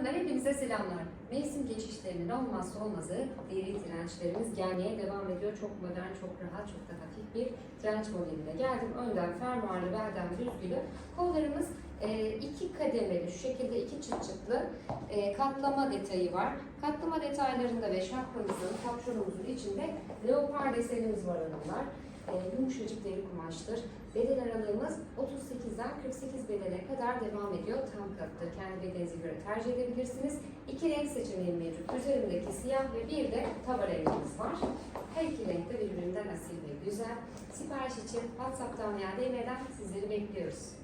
Hanımlar hepinize selamlar. Mevsim geçişlerinin olmazsa olmazı deri trençlerimiz gelmeye devam ediyor. Çok modern, çok rahat, çok da hafif bir trenç modeline geldim. Önden fermuarlı, belden büzgülü. Kollarımız e, iki kademeli, şu şekilde iki çıt çıtlı e, katlama detayı var. Katlama detaylarında ve şapkamızın, kapşonumuzun içinde leopar desenimiz var hanımlar. E, yumuşacık deri kumaştır. Beden aralığımız 38'den 48 bedene kadar devam ediyor. Tam kattır. Kendi bedeninize göre tercih edebilirsiniz. İki renk seçeneği mevcut. Üzerindeki siyah ve bir de tava rengimiz var. Her iki renk de birbirinden asil ve güzel. Sipariş için WhatsApp'tan veya DM'den sizleri bekliyoruz.